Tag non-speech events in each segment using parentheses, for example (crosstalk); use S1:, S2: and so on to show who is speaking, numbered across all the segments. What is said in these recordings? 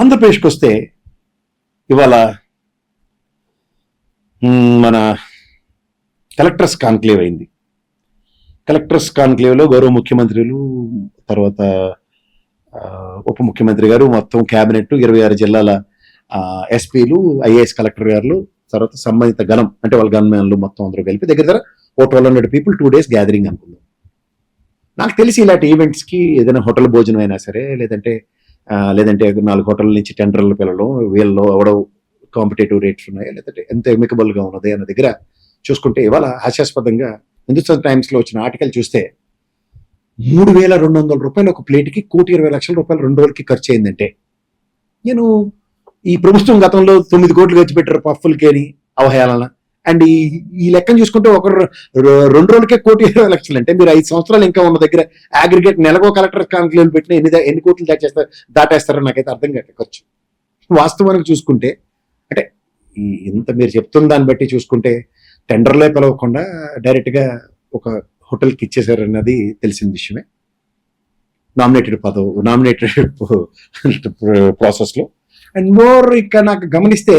S1: ఆంధ్రప్రదేశ్కి వస్తే ఇవాళ మన కలెక్టర్స్ కాన్క్లేవ్ అయింది. కలెక్టర్స్ కాన్క్లేవ్లో గౌరవ ముఖ్యమంత్రులు తర్వాత ఉప ముఖ్యమంత్రి గారు మొత్తం క్యాబినెట్ ఇరవై ఆరు జిల్లాల ఎస్పీలు ఐఏఎస్ కలెక్టర్ గారు తర్వాత సంబంధిత గణం అంటే వాళ్ళ గన్మెన్లు మొత్తం అందరూ కలిపి దగ్గర దగ్గర ఓ twelve hundred people two days gathering అనుకుందాం. నాకు తెలిసి ఇలాంటి ఈవెంట్స్కి ఏదైనా హోటల్ భోజనం అయినా సరే లేదంటే లేదంటే నాలుగు హోటల్ నుంచి టెండర్లు పిల్లలు వీళ్ళలో ఎవడో కాంపిటేటివ్ రేట్స్ ఉన్నాయి లేదంటే ఎంత ఎమికబుల్గా ఉన్నది అన్న దగ్గర చూసుకుంటే ఇవాళ హాస్యాస్పదంగా హిందుస్థాన్ టైమ్స్లో వచ్చిన ఆర్టికల్ చూస్తే మూడు వేల రెండు వందల రూపాయలు ఒక ప్లేట్కి కోటి ఇరవై లక్షల రూపాయలు రెండు రోజులకి ఖర్చు అయిందంటే నేను ఈ ప్రభుత్వం గతంలో తొమ్మిది కోట్లు ఖర్చు పెట్టారు పఫ్ఫులకి అని అవహేళన. అండ్ ఈ ఈ లెక్కను చూసుకుంటే ఒక రెండు రోజులకే కోటి ఇరవై లక్షలు. అంటే మీరు ఐదు సంవత్సరాలు ఇంకా ఉన్న దగ్గర అగ్రిగేట్ నెలకో కలెక్టర్ కాన్క్లేవ్ పెట్టిన ఎన్ని ఎన్ని కోట్లు దాచేస్తారు దాటేస్తారో నాకైతే అర్థం కాక ఖర్చు వాస్తవానికి చూసుకుంటే అంటే ఇంత మీరు చెప్తున్న దాన్ని బట్టి చూసుకుంటే టెండర్లే పిలవకుండా డైరెక్ట్గా ఒక హోటల్కి ఇచ్చేసారన్నది తెలిసిన విషయమే. నామినేటెడ్ పదవు నామినేటెడ్ (laughs) ప్రాసెస్లో. అండ్ మోర్ ఇక్కడ నాకు గమనిస్తే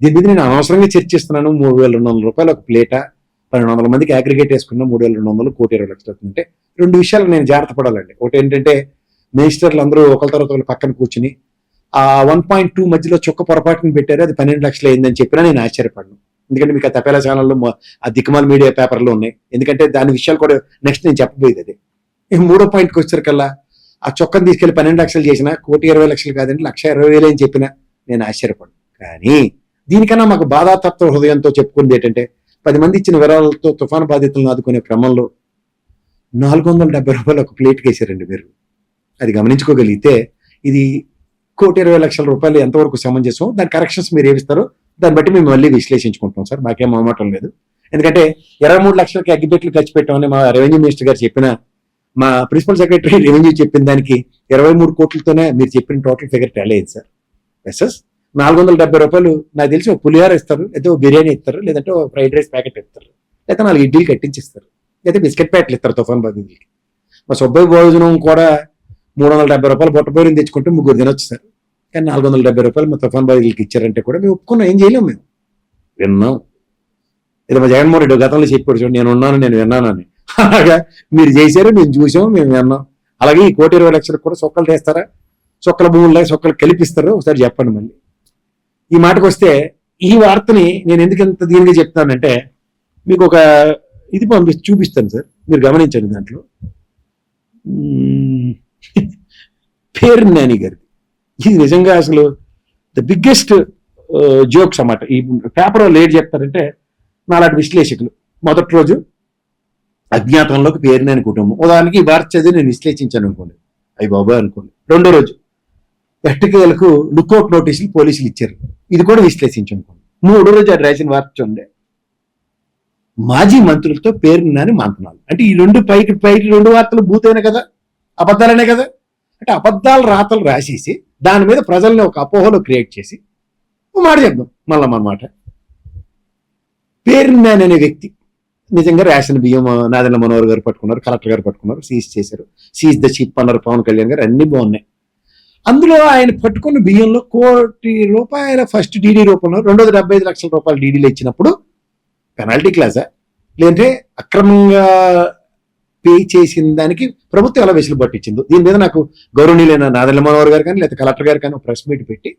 S1: దీని మీద నేను అనవసరంగా చర్చిస్తున్నాను మూడు వేల రెండు వందల రూపాయలు ఒక ప్లేటా పన్నెండు వందల మందికి అగ్రిగేట్ వేసుకున్న మూడు వేల రెండు వందలు కోటి ఇరవై లక్షలు అవుతుందంటే రెండు విషయాలు నేను జాగ్రత్త పడాలండి. ఒకటి ఏంటంటే మినిస్టర్లు అందరూ ఒకరి తర్వాత ఒకరు పక్కన కూర్చుని ఆ వన్ పాయింట్ టూ మధ్యలో చొక్క పొరపాటును పెట్టారు అది పన్నెండు లక్షలు అయిందని చెప్పినా నేను ఆశ్చర్యపడను. ఎందుకంటే మీకు ఆ తపేలా ఛానల్లో ఆ దిక్కుమాల మీడియా పేపర్లో ఉన్నాయి. ఎందుకంటే దాని విషయాలు కూడా నెక్స్ట్ నేను చెప్పబోయేది అది. మూడో పాయింట్కి వచ్చేసరికల్లా ఆ చొక్కను తీసుకెళ్ళి పన్నెండు లక్షలు చేసిన కోటి ఇరవై లక్షలు కాదండి లక్ష ఇరవై వేలు అని చెప్పినా నేను ఆశ్చర్యపడను. కానీ దీనికన్నా మాకు బాధాతత్వ హృదయంతో చెప్పుకుంది ఏంటంటే పది మంది ఇచ్చిన వివరాలతో తుఫాను బాధితులను ఆదుకునే క్రమంలో నాలుగు వందల డెబ్బై రూపాయలు ఒక ప్లేట్కి వేసారండి మీరు. అది గమనించుకోగలిగితే ఇది కోటి ఇరవై లక్షల రూపాయలు ఎంతవరకు సమంజసం దాని కరెక్షన్స్ మీరు ఏమిస్తారో దాన్ని బట్టి మేము మళ్ళీ విశ్లేషించుకుంటాం సార్. మాకేం మొహమాటం లేదు. ఎందుకంటే ఇరవై మూడు లక్షలకి అగ్గిపెట్లు ఖర్చు పెట్టామని మా రెవెన్యూ మినిస్టర్ గారు చెప్పిన మా ప్రిన్సిపల్ సెక్రటరీ రెవెన్యూ చెప్పిన దానికి ఇరవై మూడు కోట్లతోనే మీరు చెప్పిన టోటల్ ఫిగర్ టాలీ అయింది సార్. ఎస్ఎస్ నాలుగు వందల డెబ్బై రూపాయలు నాకు తెలిసి ఒక పులిహార ఇస్తారు లేదా ఒక బిర్యానీ ఇస్తారు లేదంటే ఒక ఫ్రైడ్ రైస్ ప్యాకెట్ ఇస్తారు లేదా నాలుగు ఇడ్లీలు కట్టించిస్తారు లేదా బిస్కెట్ ప్యాకెట్లు ఇస్తారు తుఫాన్ బాధితులకి. మా సుబ్బయ్య భోజనం కూడా మూడు వందల డెబ్బై రూపాయలు బొట్టబోరిని తెచ్చుకుంటే ముగ్గురు తినొచ్చు సార్ కానీ నాలుగు వందల డెబ్బై రూపాయలు మా తుఫాన్ బాధితులకి ఇచ్చారంటే కూడా మేము ఒప్పుకున్నాం ఏం చేయలేము మేము. విన్నాం. ఇది మా జగన్మోహన్ రెడ్డి గతంలో చెప్పాడు చూడండి నేను ఉన్నాను నేను విన్నానని. అలాగా మీరు చేశారు మేము చూసాం మేము విన్నాం. అలాగే ఈ కోటి ఇరవై లక్షలకు కూడా సొక్కలు తెస్తారా? సొక్కల భూముల్లో సొక్కలు కలిపిస్తారో? ఒకసారి చెప్పండి మళ్ళీ. ఈ మాటకు వస్తే ఈ వార్తని నేను ఎందుకు ఎంత దీనిగా చెప్తానంటే మీకు ఒక ఇది పంపి చూపిస్తాను సార్. మీరు గమనించండి దాంట్లో. పేరు నాని గారిది. ఇది నిజంగా అసలు ద బిగ్గెస్ట్ జోక్స్ అన్నమాట. ఈ పేపర్ వాళ్ళు చెప్తారంటే నాలాంటి విశ్లేషకులు. మొదటి రోజు అజ్ఞాతంలోకి పేరునేని కుటుంబం. ఉదాహరణకి ఈ వార్త చదివి నేను విశ్లేషించాను అనుకోండి. అయ్యి బాబాయ్ అనుకోండి. రెండో రోజు ఎట్టకేలకు లుక్అవుట్ నోటీసులు పోలీసులు ఇచ్చారు. ఇది కూడా విశ్లేషించుకోండి మూడు మూడో రోజు అది రాసిన వార్త చూడండి. మాజీ మంత్రులతో పేరున్నాని మంతనాలు అంటే ఈ రెండు పైకి పైకి రెండు వార్తలు భూతైన కదా? అబద్ధాలనే కదా? అంటే అబద్ధాలు రాతలు రాసేసి దాని మీద ప్రజల్ని ఒక అపోహలో క్రియేట్ చేసి మాట చెప్దాం. మళ్ళా మన మాట. అనే వ్యక్తి నిజంగా రేషన్ బియ్యం నాదెండ్ల మనోహర్ గారు పట్టుకున్నారు కలెక్టర్ గారు పట్టుకున్నారు సీజ్ చేశారు. సీజ్ ద చిప్ అన్నారు పవన్ కళ్యాణ్ గారు అన్ని బాగున్నాయి. అందులో ఆయన పట్టుకున్న బియ్యంలో కోటి రూపాయల ఫస్ట్ డీడీ రూపంలో రెండు వందల డెబ్బై ఐదు లక్షల రూపాయల డీడీలు ఇచ్చినప్పుడు పెనాల్టీ క్లాసా లేదంటే అక్రమంగా పే చేసిన దానికి ప్రభుత్వం ఎలా వెసులుబాటు ఇచ్చిందో. దీని మీద నాకు గౌరవనీయులైన నాదెండ్ల గారు కానీ లేదా కలెక్టర్ గారు కానీ ప్రెస్ మీట్ పెట్టి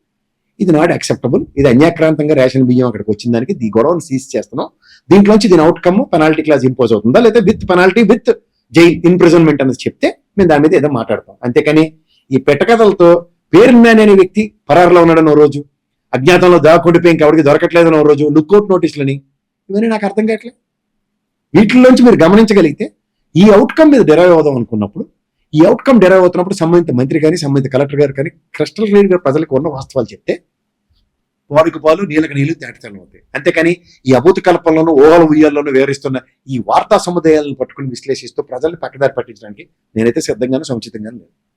S1: ఇది నాట్ అక్సెప్టబుల్ ఇది అన్యాక్రాంతంగా రేషన్ బియ్యం అక్కడికి వచ్చిన దానికి ఈ గొడవను సీజ్ చేస్తున్నాం. దీంట్లోంచి దీని అవుట్కమ్ పెనాల్టీ క్లాస్ ఇంపోజ్ అవుతుందా? లేదా with penalty with jail imprisonment అనేది చెప్తే మేము దాని మీద ఏదో మాట్లాడతాం. అంతేకాని ఈ పెట్టకథలతో పేరున్నాని అనే వ్యక్తి పరారులో ఉన్నాడని ఓ రోజు. అజ్ఞాతంలో దాక్కుండిపోయి ఇంకెవరికి దొరకట్లేదని ఓ రోజు లుక్అవుట్ నోటీసులని. ఇవన్నీ నాకు అర్థం కావట్లేదు వీటిలోంచి మీరు గమనించగలిగితే ఈ అవుట్కమ్ మీద డెరైవ్ అవుదాం అనుకున్నప్పుడు ఈ అవుట్కమ్ డెరైవ్ అవుతున్నప్పుడు సంబంధిత మంత్రి కానీ సంబంధిత కలెక్టర్ గారు కానీ క్రిస్టల్ క్లియర్ ప్రజలకు ఉన్న వాస్తవాలు చెప్తే పాలుకు పాలు నీళ్ళకి నీళ్ళు తేటతెల్లం అవుతాయి. అంతేకాని ఈ అభూత కల్పనలోను ఓహల ఉయ్యాల్లోనూ వివరిస్తున్న ఈ వార్తా సముదాయాలను పట్టుకుని విశ్లేషిస్తూ ప్రజల్ని పక్కదారి పట్టించడానికి నేనైతే సిద్ధంగానూ సముచితంగానూ లేదు